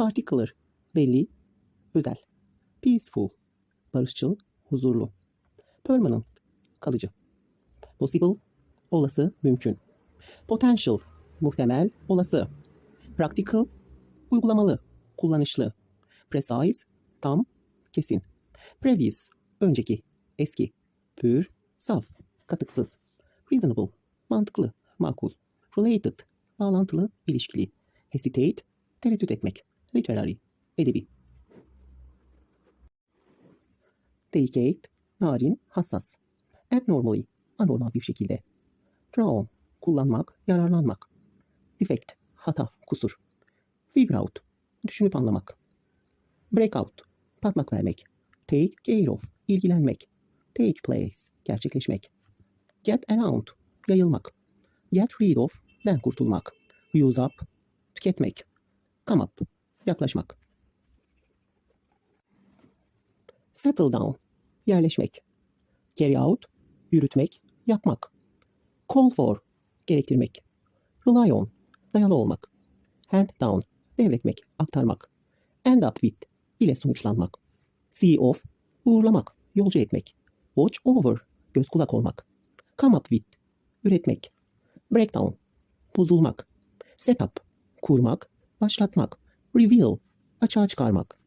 Particular, belli, özel. Peaceful, barışçıl, huzurlu. Permanent, kalıcı. Possible, olası, mümkün. Potential, muhtemel, olası. Practical, uygulamalı, kullanışlı. Precise, tam, kesin. Previous, önceki, eski. Pure, saf, katıksız. Reasonable, mantıklı, makul. Related, bağlantılı, ilişkili. Hesitate, tereddüt etmek. Literary, edebi. Delicate, narin, hassas. Abnormally, anormal bir şekilde. Drawn, kullanmak, yararlanmak. Defect, hata, kusur. Figure out, düşünüp anlamak. Breakout, patlak vermek. Take care of, ilgilenmek. Take place, gerçekleşmek. Get around, yayılmak. Get rid of, den kurtulmak. Use up, tüketmek. Come up, yaklaşmak. Settle down, yerleşmek. Carry out, yürütmek, yapmak. Call for, gerektirmek. Rely on, dayalı olmak. Hand down, devretmek, aktarmak. End up with, ile sonuçlanmak. See off, uğurlamak, yolcu etmek. Watch over, göz kulak olmak. Come up with, üretmek. Breakdown, bozulmak. Set up, kurmak, başlatmak. Reveal, açığa çıkarmak.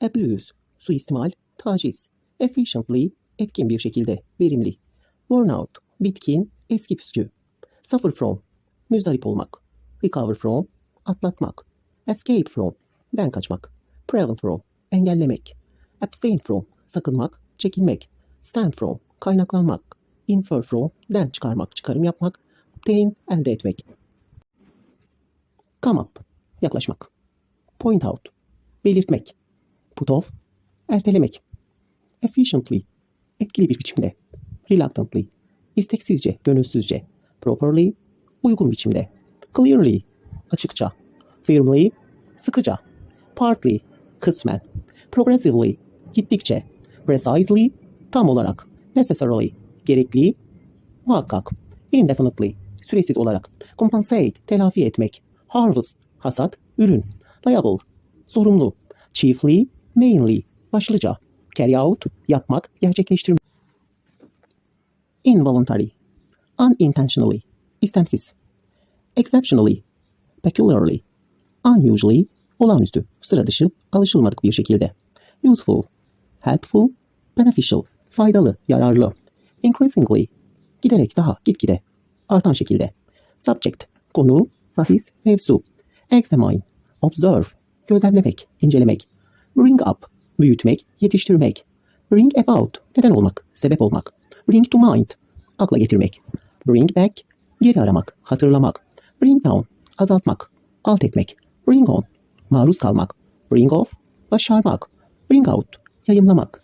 Abuse, suistimal, taciz. Efficiently, etkin bir şekilde, verimli. Worn out, bitkin, eski püskü. Suffer from, müzdarip olmak. Recover from, atlatmak. Escape from, den kaçmak. Prevent from, engellemek. Abstain from, sakınmak, çekinmek. Stem from, kaynaklanmak. Infer from, den çıkarmak, çıkarım yapmak. Obtain, elde etmek. Come up, yaklaşmak. Point out, belirtmek. Put off, ertelemek. Efficiently, etkili bir biçimde. Reluctantly, isteksizce, gönülsüzce. Properly, uygun biçimde. Clearly, açıkça. Firmly, sıkıca. Partly, kısmen. Progressively, gittikçe. Precisely, tam olarak. Necessarily, gerekli, muhakkak. Indefinitely, süresiz olarak. Compensate, telafi etmek. Harvest, hasat, ürün. Liable, sorumlu. Chiefly, mainly, başlıca. Carry out, yapmak, gerçekleştirmek. Involuntary, unintentionally, istemsiz. Exceptionally, peculiarly, unusually, olağanüstü, sıra dışı, alışılmadık bir şekilde. Useful, helpful, beneficial, faydalı, yararlı. Increasingly, giderek daha, gitgide, artan şekilde. Subject, konu, bahis, mevzu. Examine, observe, gözlemlemek, incelemek. Bring up, büyütmek, yetiştirmek. Bring about, neden olmak, sebep olmak. Bring to mind, akla getirmek. Bring back, geri aramak, hatırlamak. Bring down, azaltmak, alt etmek. Bring on, maruz kalmak. Bring off, başarmak. Bring out, yayımlamak.